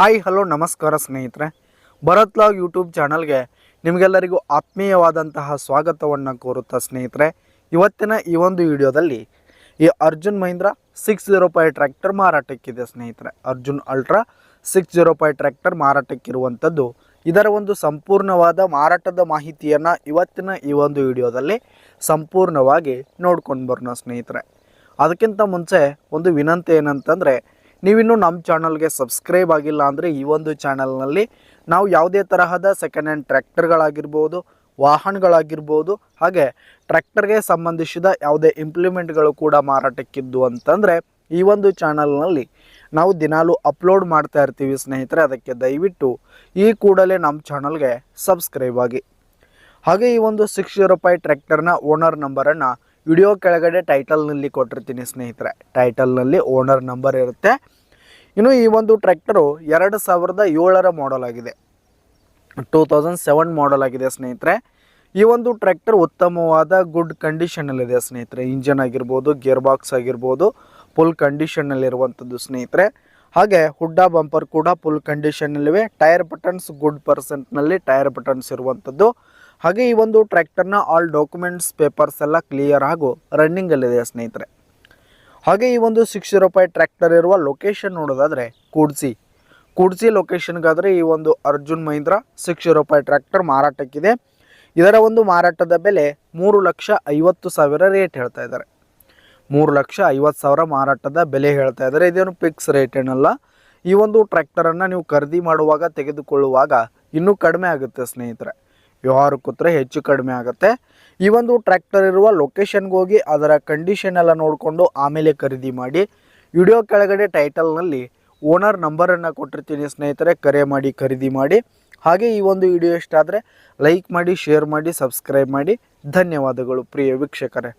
Hi, hello, ನಮಸ್ಕಾರ ಸ್ನೇಹಿತರೆ. Bharat log YouTube ಚಾನಲ್ಗೆ ನಿಮಗೆಲ್ಲರಿಗೂ ಆತ್ಮೀಯವಾದಂತಹ ಸ್ವಾಗತವನ್ನು ಕೋರುತ್ತಾ ಸ್ನೇಹಿತರೆ. ಇವತ್ತಿನ ಈ ಒಂದು ವಿಡಿಯೋದಲ್ಲಿ ಈ Arjun Mahindra six zero five tractor ಮಾರಾಟಕ್ಕಿದೆ ಸ್ನೇಹಿತರೆ. Arjun ultra six zero five tractor ಮಾರಾಟಕ್ಕಿರುವಂಥದ್ದು. ಇದರ ಒಂದು ಸಂಪೂರ್ಣವಾದ ಮಾರಾಟದ ಮಾಹಿತಿಯನ್ನು ಇವತ್ತಿನ ಈ ಒಂದು ವಿಡಿಯೋದಲ್ಲಿ ಸಂಪೂರ್ಣವಾಗಿ ನೋಡ್ಕೊಂಡು ಬರೋಣ ಸ್ನೇಹಿತರೆ. ಅದಕ್ಕಿಂತ ಮುಂಚೆ ಒಂದು ವಿನಂತಿ ಏನಂತಂದರೆ ನೀವಿನ್ನೂ ನಮ್ಮ ಚಾನಲ್ಗೆ ಸಬ್ಸ್ಕ್ರೈಬ್ ಆಗಿಲ್ಲ ಅಂದರೆ ಈ ಒಂದು ಚಾನಲ್ನಲ್ಲಿ ನಾವು ಯಾವುದೇ ತರಹದ ಸೆಕೆಂಡ್ ಹ್ಯಾಂಡ್ ಟ್ರ್ಯಾಕ್ಟರ್ಗಳಾಗಿರ್ಬೋದು, ವಾಹನಗಳಾಗಿರ್ಬೋದು, ಹಾಗೆ ಟ್ರ್ಯಾಕ್ಟರ್ಗೆ ಸಂಬಂಧಿಸಿದ ಯಾವುದೇ ಇಂಪ್ಲಿಮೆಂಟ್ಗಳು ಕೂಡ ಮಾರಾಟಕ್ಕಿದ್ದು ಅಂತಂದರೆ ಈ ಒಂದು ಚಾನಲ್ನಲ್ಲಿ ನಾವು ದಿನಾಲೂ ಅಪ್ಲೋಡ್ ಮಾಡ್ತಾ ಇರ್ತೀವಿ ಸ್ನೇಹಿತರೆ, ಅದಕ್ಕೆ ದಯವಿಟ್ಟು ಈ ಕೂಡಲೇ ನಮ್ಮ ಚಾನಲ್ಗೆ ಸಬ್ಸ್ಕ್ರೈಬ್ ಆಗಿ. ಹಾಗೆ ಈ ಒಂದು ಸಿಕ್ಸ್ ರೂಪಾಯಿ ಟ್ರ್ಯಾಕ್ಟರ್ನ ಓನರ್ ನಂಬರನ್ನು ವಿಡಿಯೋ ಕೆಳಗಡೆ ಟೈಟಲ್ನಲ್ಲಿ ಕೊಟ್ಟಿರ್ತೀನಿ ಸ್ನೇಹಿತರೆ. ಟೈಟಲ್ನಲ್ಲಿ ಓನರ್ ನಂಬರ್ ಇರುತ್ತೆ. ಇನ್ನು ಈ ಒಂದು ಟ್ರ್ಯಾಕ್ಟರು ಎರಡು ಸಾವಿರದ ಏಳರ ಮಾಡೆಲ್ ಆಗಿದೆ. ಟೂ ತೌಸಂಡ್ ಸೆವೆನ್ ಮಾಡೆಲ್ ಆಗಿದೆ ಸ್ನೇಹಿತರೆ. ಈ ಒಂದು ಟ್ರ್ಯಾಕ್ಟರ್ ಉತ್ತಮವಾದ ಗುಡ್ ಕಂಡೀಷನಲ್ಲಿದೆ ಸ್ನೇಹಿತರೆ. ಇಂಜನ್ ಆಗಿರ್ಬೋದು ಗೇರ್ ಬಾಕ್ಸ್ ಆಗಿರ್ಬೋದು, ಫುಲ್ ಕಂಡೀಷನ್ನಲ್ಲಿರುವಂಥದ್ದು ಸ್ನೇಹಿತರೆ. ಹಾಗೆ ಹುಡ್ಡ ಬಂಪರ್ ಕೂಡ ಫುಲ್ ಕಂಡೀಷನ್ನಲ್ಲಿವೆ ಟೈರ್ ಬಟನ್ಸ್ ಗುಡ್ ಪರ್ಸೆಂಟ್ನಲ್ಲಿ ಟೈರ್ ಬಟನ್ಸ್ ಇರುವಂಥದ್ದು. ಹಾಗೆ ಈ ಒಂದು ಟ್ರ್ಯಾಕ್ಟರ್ನ ಆಲ್ ಡಾಕ್ಯುಮೆಂಟ್ಸ್ ಪೇಪರ್ಸ್ ಎಲ್ಲ ಕ್ಲಿಯರ್ ಹಾಗೂ ರನ್ನಿಂಗಲ್ಲಿದೆ ಸ್ನೇಹಿತರೆ. ಹಾಗೆ ಈ ಒಂದು ಸಿಕ್ಸ್ ರೂಪಾಯಿ ಟ್ರ್ಯಾಕ್ಟರ್ ಇರುವ ಲೊಕೇಶನ್ ನೋಡೋದಾದರೆ ಕೂಡ್ಸಿ. ಕೂಡ್ಸಿ ಲೊಕೇಶನ್ಗಾದರೆ ಈ ಒಂದು ಅರ್ಜುನ್ ಮಹೀಂದ್ರ ಸಿಕ್ಸ್ ರೂಪಾಯಿ ಟ್ರ್ಯಾಕ್ಟರ್ ಮಾರಾಟಕ್ಕಿದೆ. ಇದರ ಒಂದು ಮಾರಾಟದ ಬೆಲೆ ಮೂರು ಲಕ್ಷ ಐವತ್ತು ಸಾವಿರ ರೇಟ್ ಹೇಳ್ತಾ ಇದ್ದಾರೆ. ಮೂರು ಲಕ್ಷ ಐವತ್ತು ಸಾವಿರ ಮಾರಾಟದ ಬೆಲೆ ಹೇಳ್ತಾ ಇದ್ದಾರೆ. ಇದೇನು ಫಿಕ್ಸ್ ರೇಟ್ ಏನಲ್ಲ. ಈ ಒಂದು ಟ್ರ್ಯಾಕ್ಟರನ್ನು ನೀವು ಖರೀದಿ ಮಾಡುವಾಗ, ತೆಗೆದುಕೊಳ್ಳುವಾಗ ಇನ್ನೂ ಕಡಿಮೆ ಆಗುತ್ತೆ ಸ್ನೇಹಿತರೆ. ವ್ಯವಹಾರ ಕೂತ್ರೆ ಹೆಚ್ಚು ಕಡಿಮೆ ಆಗುತ್ತೆ. ಈ ಒಂದು ಟ್ರ್ಯಾಕ್ಟರ್ ಇರುವ ಲೊಕೇಶನ್ಗೆ ಹೋಗಿ ಅದರ ಕಂಡೀಷನ್ ಎಲ್ಲ ನೋಡಿಕೊಂಡು ಆಮೇಲೆ ಖರೀದಿ ಮಾಡಿ. ವಿಡಿಯೋ ಕೆಳಗಡೆ ಟೈಟಲ್ನಲ್ಲಿ ಓನರ್ ನಂಬರನ್ನು ಕೊಟ್ಟಿರ್ತೀನಿ ಸ್ನೇಹಿತರೆ, ಕರೆ ಮಾಡಿ, ಖರೀದಿ ಮಾಡಿ. ಹಾಗೆ ಈ ಒಂದು ವಿಡಿಯೋ ಇಷ್ಟ ಆದರೆ ಲೈಕ್ ಮಾಡಿ ಶೇರ್ ಮಾಡಿ ಸಬ್ಸ್ಕ್ರೈಬ್ ಮಾಡಿ. ಧನ್ಯವಾದಗಳು ಪ್ರಿಯ ವೀಕ್ಷಕರೇ.